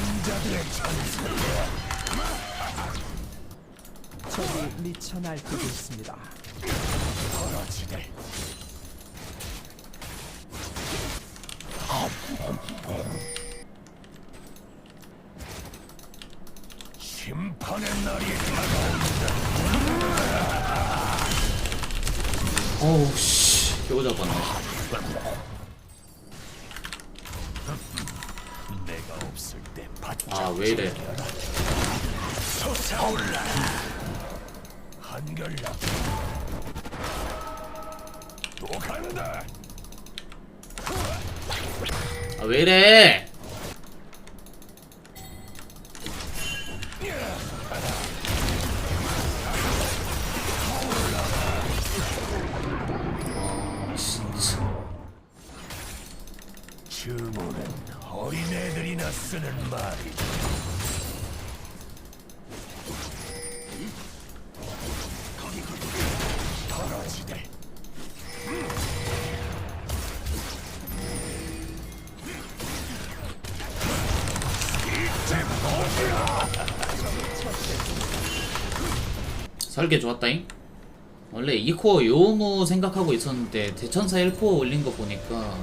남자들의 전설이야. 적이 미쳐 날뛰고 있습니다. 심판의 날이 다가온다. 어우 씨 겨우 잡았네 아 왜 이래 솟아올라. 한결나. 또 간다. 아 왜 이래 쓰는 벌어지네. 설계 좋았다잉 원래 2코어 요무 생각하고 있었는데 대천사 1코어 올린 거 보니까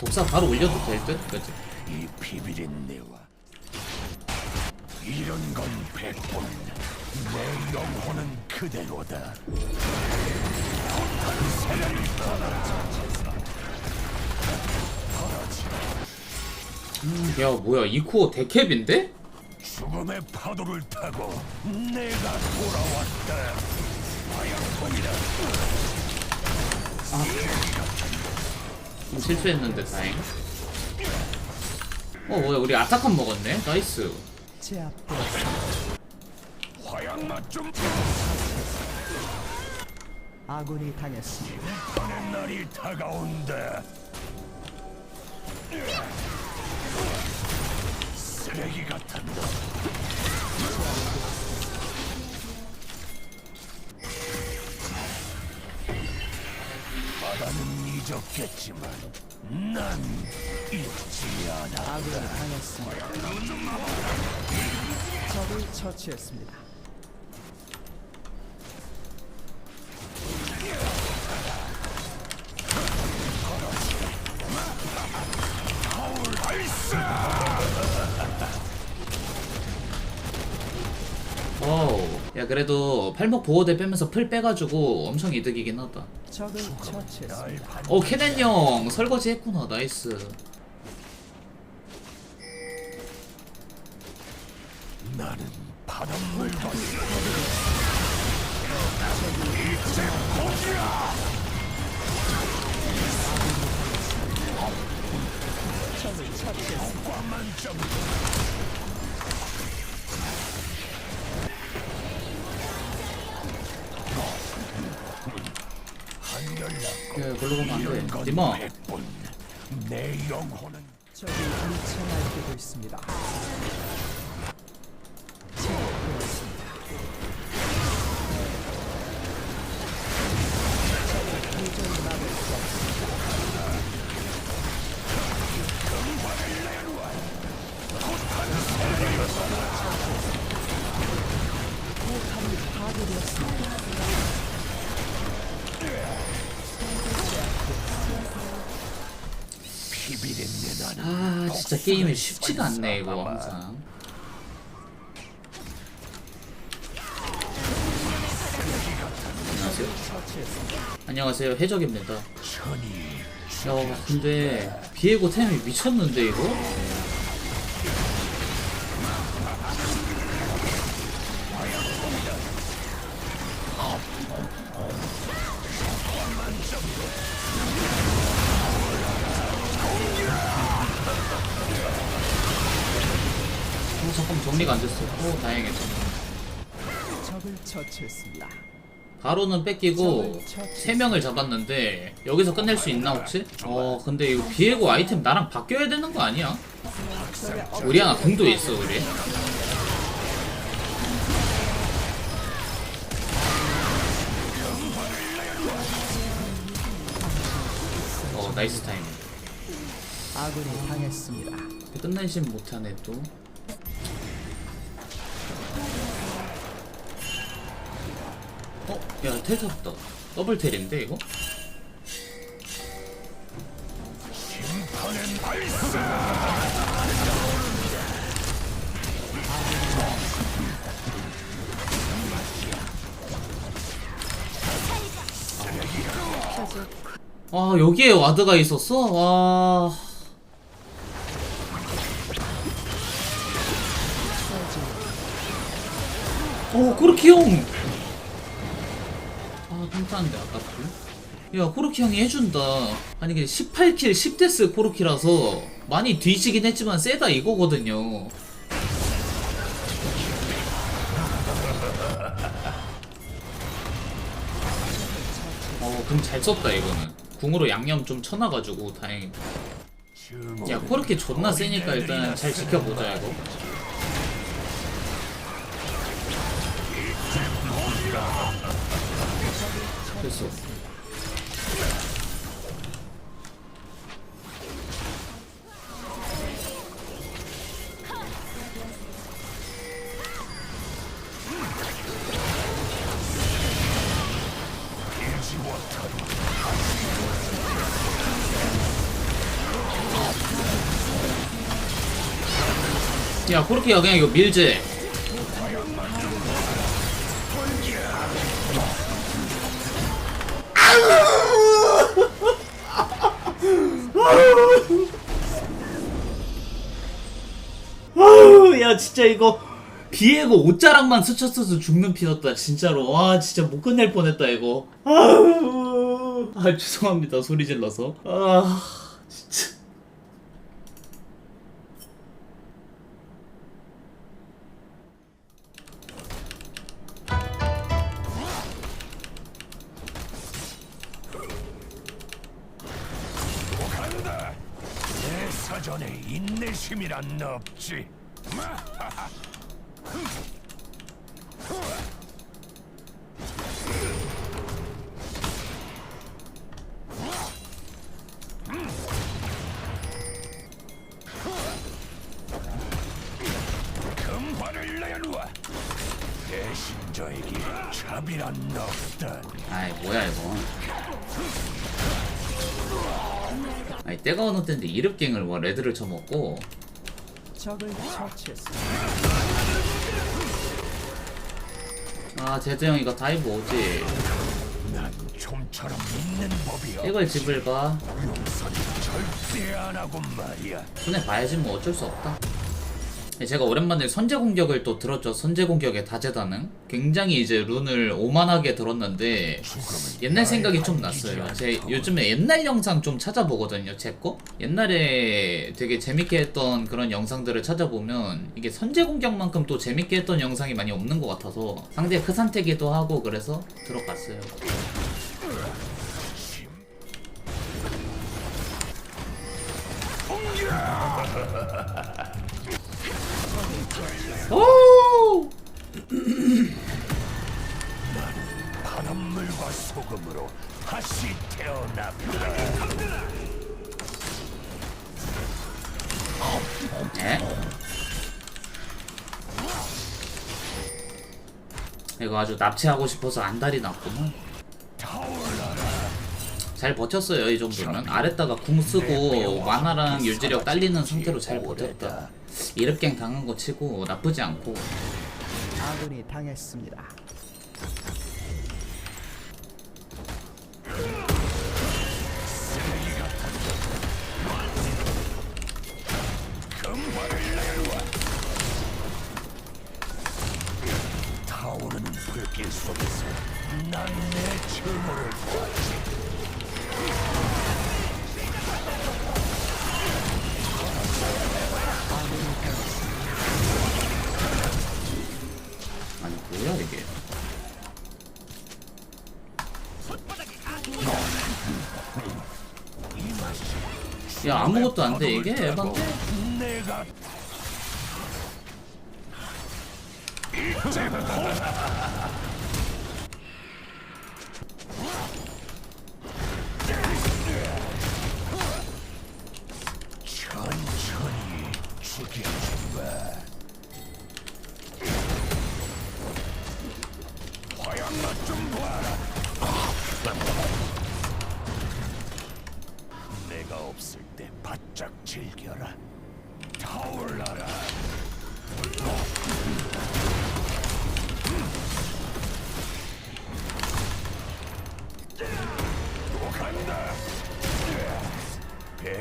독사 바로 올려도 될 듯? 그치? 이 비비린내와 이런 건 백분 내 영혼은 그대로다. 야 뭐야 2코어 데캡인데? 죽음의 파도를 타고 내가 돌아왔다. 화양통이다. 좀 실수했는데 다행 어 뭐야 우리 아타칸 먹었네? 나이스. 화양맛 좀 아군이 당했습니다. 하는 날이 다가온다. 잊었겠지만 난 잊지 않아. 아군이 당했습니다. 적을 처치했습니다. 야 그래도 팔목 보호대 빼면서 풀 빼가지고 엄청 이득이긴 하다. 적을 처치했습니다. 어 케넨 형 설거지 했구나. 나이스. 나는 바닷물과 적을 처치했습 야 걸로 가면 안돼 건 니마 백분 내 영혼은 적이 미쳐 날뛰고 있습니다. 게임이 쉽지가 않네 이거 항상. 안녕하세요. 안녕하세요. 해적입니다. 야 근데 비에고 템이 미쳤는데 이거? 어 잠깐 정리가 안 됐어 오 다행이다 적을 처치했습니다. 바로는 뺏기고 세 명을 잡았는데 여기서 끝낼 수 있나 혹시? 어 근데 이거 비에고 아이템 나랑 바뀌어야 되는 거 아니야? 우리 하나 궁도 있어 우리 어 나이스 타임 아군이 당했습니다. 끝내진 못하네 또 어? 야, 텔 탔다. 더블 텔인데, 이거? 아, 여기에 와드가 있었어? 와. 어, 코르키 형! 아, 평타인데, 아깝고. 야, 코르키 형이 해준다. 아니, 근데 18킬 10데스 코르키라서 많이 뒤지긴 했지만 세다 이거거든요. 어, 그럼 잘 썼다, 이거는. 궁으로 양념 좀 쳐놔가지고 다행이다. 야, 코르키 존나 세니까 일단 잘 지켜보자, 이거. 됐어. 야, 코르키가 그냥 이거 밀제. 야, 진짜 이거 비에고 옷자락만 스쳤어서 죽는 피였다, 진짜로. 와, 진짜 못 끝낼 뻔했다, 이거. 아, 죄송합니다, 소리 질러서. 아, 진짜. 인내심이란 없지 아니 때가 어느 때인데 이릅갱을 뭐 레드를 쳐먹고. 아 제드 형 이거 다이브 오지? 난 좀처럼 있는 법이 없 이걸 집을 가? 용서는 절대 안 하고 말이야. 손해 봐야지 뭐 어쩔 수 없다 제가 오랜만에 선제 공격을 또 들었죠. 선제 공격의 다재다능. 굉장히 이제 룬을 오만하게 들었는데 옛날 생각이 좀 났어요. 제 요즘에 옛날 영상 좀 찾아보거든요 제 거. 옛날에 되게 재밌게 했던 그런 영상들을 찾아보면 이게 선제 공격만큼 또 재밌게 했던 영상이 많이 없는 것 같아서 상대 크산테기도 하고 그래서 들어갔어요 오! 바닷물과 소금으로 다시 태어납니다 에? 이거 아주 납치하고 싶어서 안달이 났구만. 잘 버텼어요 이 정도면. 아래다가 궁 쓰고 만화랑 유지력 딸리는 상태로 잘 버텼다. 이랩갱 당한 거 치고 나쁘지 않고. 아군이 당했습니다. 야 아무것도 안 돼 이게 에반데?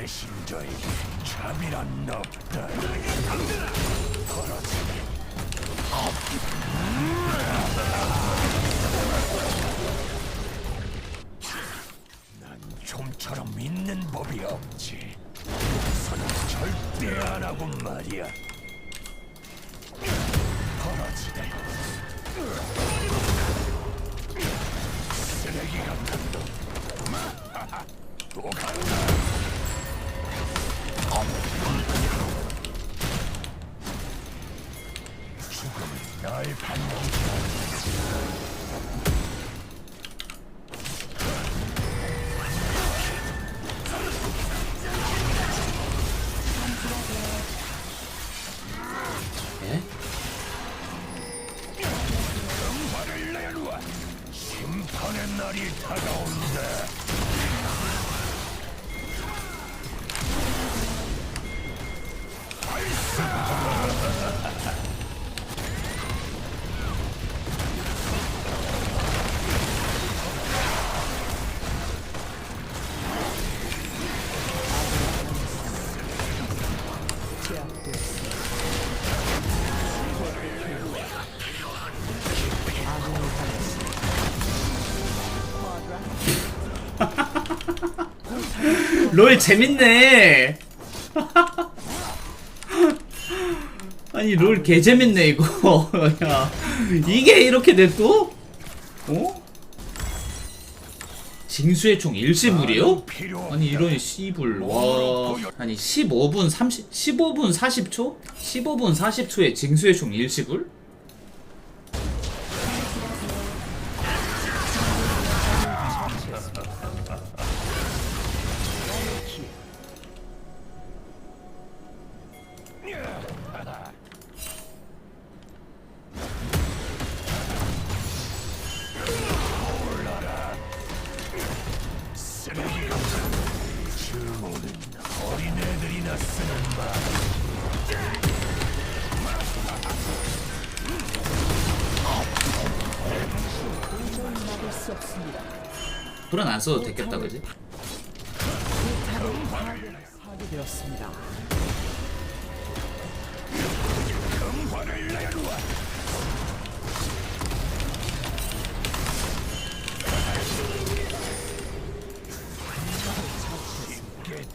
신자에게 참이란 없다. 벌어지네. 난 좀처럼 믿는 법이 없지. 선은 절대 안 하고 말이야. 벌어지네. 쓰레기 같은 놈. 또 간다. 죽음은 날 반기다. 예? 화를 내놓아 심판의 날이 다가온다. 롤 재밌네. 아니 롤 개 재밌네 이거. 야 이게 이렇게 돼 또? 어? 징수의 총 일시불이요? 아니 이런 씨불 와 아니 15분 30 15분 40초? 15분 40초에 징수의 총 일시불? 불은 안 써도 됐겠다 그지? 파괴되었습니다.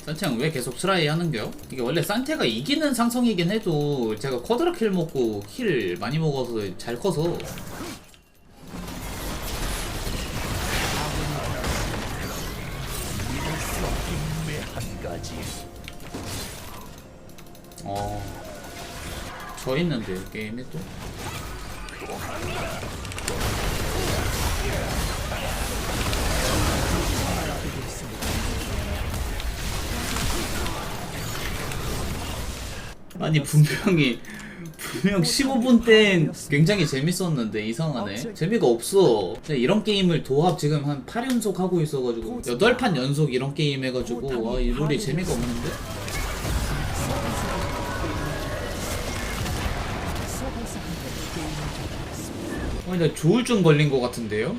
산테랑 왜 계속 트라이 하는겨? 이게 원래 산테가 이기는 상성이긴 해도 제가 쿼드라 킬 먹고 킬 많이 먹어서 잘 커서. 어... 저 있는데 게임에 또 아니 분명히 분명 15분 땐 굉장히 재밌었는데 이상하네. 재미가 없어. 근데 이런 게임을 도합 지금 한 8연속 하고 있어가지고 8판 연속 이런 게임 해가지고 아이 롤이 재미가 없는데? 아니 나 조울증 걸린 것 같은데요?